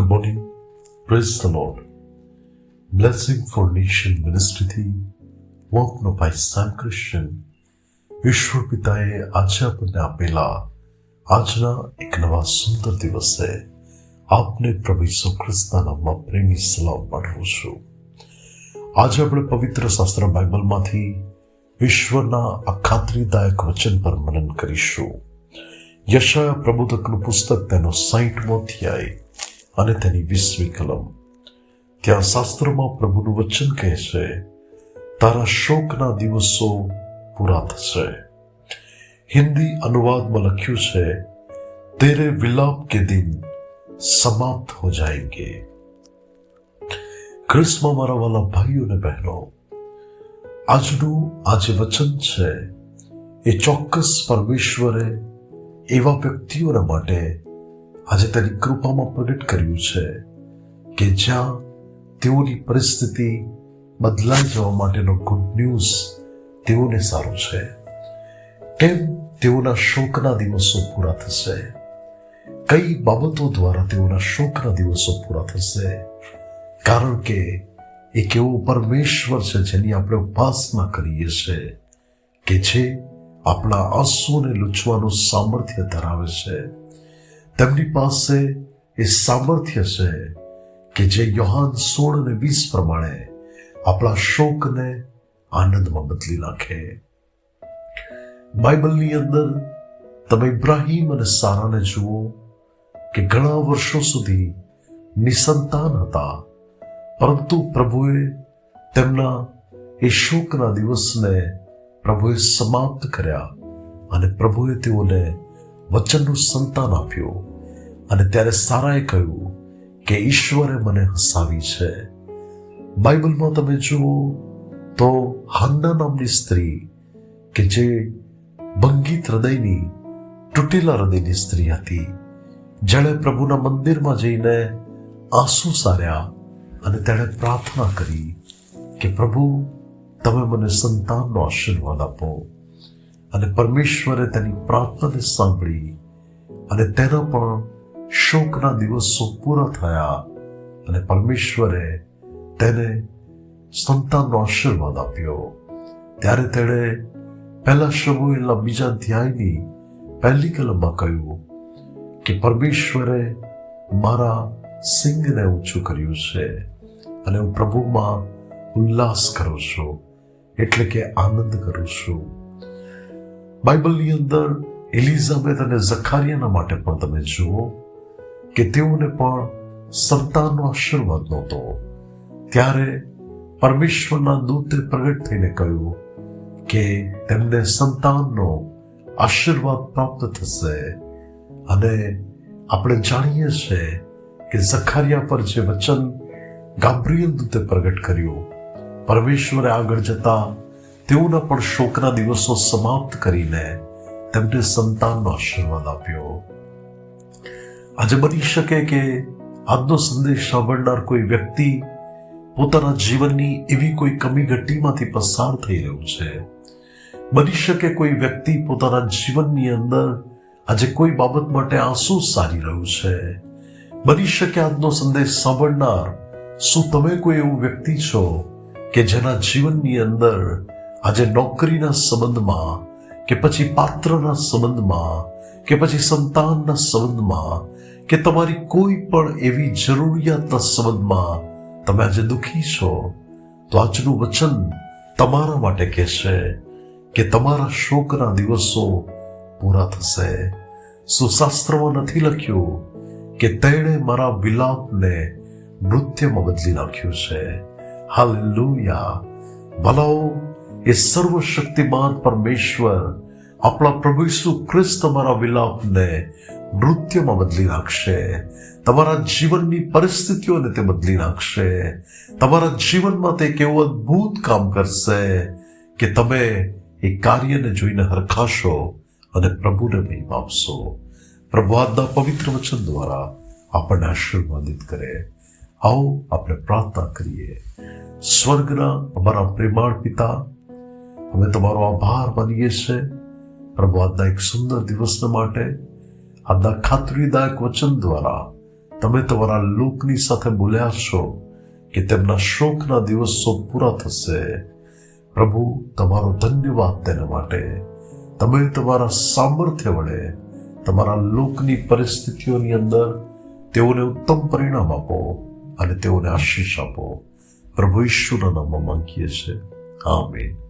Good morning. Praise the Lord. Blessing for Nation મિનિસ્ટ્રીથી આપનો ભાઈ Sam Christian ઈશ્વર પિતાએ આજે આપણને આપેલા આજના એક નવા સુંદર દિવસે આપને પ્રભુ ઈસુ ખ્રિસ્તના નામમાં પ્રેમી સલામ પાઠવું છું આજે આપણે પવિત્ર શાસ્ત્ર બાઇબલમાંથી ઈશ્વરના અખાત્રીદાયક વચન પર મનન કરીશું યશાયા પ્રબોધકનું પુસ્તક તેનો સાઈઠમો અધ્યાય અને તેની વીસમી કલમ. ત્યાં શાસ્ત્રોમાં પ્રભુનું વચન કહે છે, તારા શોકના દિવસો પૂરા થશે. હિન્દી અનુવાદમાં લખ્યું છે, તેરે વિલાપ કે દિન સમાપ્ત હો જાએંગે ખ્રિસ્તમાં મારા વાલા ભાઈઓ અને બહેનો, આજનું આ જે વચન છે, એ ચોક્કસ પરમેશ્વરે એવા વ્યક્તિઓના માટે આજે તેની કૃપામાં પ્રગટ કર્યું છે કે જ્યાં તેઓની પરિસ્થિતિ બદલાઈ જવા માટેનો ગુડ ન્યૂઝ તેઓને સારું છે. કેમ તેઓના શોકના દિવસો પૂરા થશે? કઈ બાબતો દ્વારા તેઓના શોકના દિવસો પૂરા થશે? કારણ કે એક એવો પરમેશ્વર છે જેની આપણે ઉપાસના કરીએ છીએ કે જે આપણા આંસુને લૂછવાનું સામર્થ્ય ધરાવે છે. તેમની પાસે એ સામર્થ્ય છે કે જે યોહાન સોળ અને વીસ પ્રમાણે આપણા શોકને આનંદમાં બદલી નાખે. બાઇબલની અંદર તમે ઇબ્રાહીમ અને સારાને જુઓ કે ઘણા વર્ષો સુધી નિસંતાન હતા, પરંતુ પ્રભુએ તેમના એ શોકના દિવસને પ્રભુએ સમાપ્ત કર્યા અને પ્રભુએ તેઓને વચનનું સંતાન આપ્યું અને ત્યારે સારાએ કહ્યું કે ઈશ્વરે મને હસાવી છે. બાઇબલમાં તમે જુઓ તો હાન્ના નામની સ્ત્રી કે જે ભંગીત હૃદયની, તૂટેલા હૃદયની સ્ત્રી હતી, જેણે પ્રભુના મંદિરમાં જઈને આંસુ સાર્યા અને તેણે પ્રાર્થના કરી કે પ્રભુ, તમે મને સંતાનનો આશીર્વાદ આપો. અને પરમેશ્વરે તેની પ્રાર્થનાને સાંભળી અને તેના પણ શોકના દિવસો પૂરા થયા અને પરમેશ્વરે તેને સંતાનનો આશીર્વાદ આપ્યો. ત્યારે તેણે પહેલા શબુએલા બીજા ધ્યાયની પહેલી કલમમાં કહ્યું કે પરમેશ્વરે મારા સિંગને ઊંચું કર્યું છે અને હું પ્રભુમાં ઉલ્લાસ કરું છું, એટલે કે આનંદ કરું છું. બાઇબલની અંદર એલિઝાબેથ અને ઝખારિયાના માટે પણ તમે જુઓ કે તેઓને પણ સંતાનનો આશીર્વાદ નહોતો. ત્યારે પરમેશ્વરના દૂતે પ્રગટ થઈને કહ્યું કે તેમને સંતાનનો આશીર્વાદ પ્રાપ્ત થશે અને આપણે જાણીએ છીએ કે ઝખારિયા પર જે વચન ગાબ્રિયલ દૂતે પ્રગટ કર્યું, પરમેશ્વરે આગળ જતા તેઓના પણ શોકના દિવસો સમાપ્ત કરીને તેમને સંતાનનો આશીર્વાદ આપ્યો. આજે બની શકે કે આજનો સંદેશ સાંભળનાર કોઈ વ્યક્તિ પોતાના જીવનની એવી કોઈ કમી ઘટીમાંથી પસાર થઈ રહ્યું છે. બની શકે કોઈ વ્યક્તિ પોતાના જીવનની અંદર આજે કોઈ બાબત માટે આંસુ સારી રહ્યું છે. બની શકે આજનો સંદેશ સાંભળનાર શું તમે કોઈ એવું વ્યક્તિ છો કે જેના જીવનની અંદર આજે નોકરીના સંબંધમાં કે પછી પાત્રના સંબંધમાં કે પછી સંતાનના સંબંધમાં કે તમારી કોઈ પણ એવી જરૂરિયાતના સંબંધમાં તમે આજે દુઃખી છો, તો આજનું વચન તમારા માટે કહેશે કે તમારા શોકના દિવસો પૂરા થશે. સુશાસ્ત્રમાં નથી લખ્યું કે તેણે મારા વિલાપને નૃત્યમાં બદલી નાખ્યું છે. હાલેલુયા. ભલાઓ એ સર્વશક્તિમાન પરમેશ્વર આપણા પ્રભુ ઈસુ ખ્રિસ્ત તમારા વિલાપને નૃત્યમાં બદલી નાખશે. તમારા જીવનની પરિસ્થિતિઓને તે બદલી નાખશે. તમારા જીવનમાં તે કેવું અદ્ભુત કામ કરશે કે તમે એ કાર્યને જોઈને હરખાશો અને પ્રભુને મહિમા આપશો. પ્રભુ આજના પવિત્ર વચન દ્વારા આપણને આશીર્વાદિત કરે. આવો આપણે પ્રાર્થના કરીએ. સ્વર્ગના અમારા પ્રેમાળ પિતા અમે તમારો આભાર માનીએ છીએ. પ્રભુ, આજના એક સુંદર દિવસને માટે આજના ખાતરીદાયક વચન દ્વારા તમે તમારા લોકની સાથે બોલ્યા છો કે તેમના શોકના દિવસો પૂરા થશે. પ્રભુ, તમારો ધન્યવાદ તેના માટે. તમે તમારા સામર્થ્ય વડે તમારા લોકની પરિસ્થિતિઓની અંદર તેઓને ઉત્તમ પરિણામ આપો અને તેઓને આશીષ આપો. પ્રભુ, ઈશ્વરના નામમાં માંગીએ છીએ. આમીન.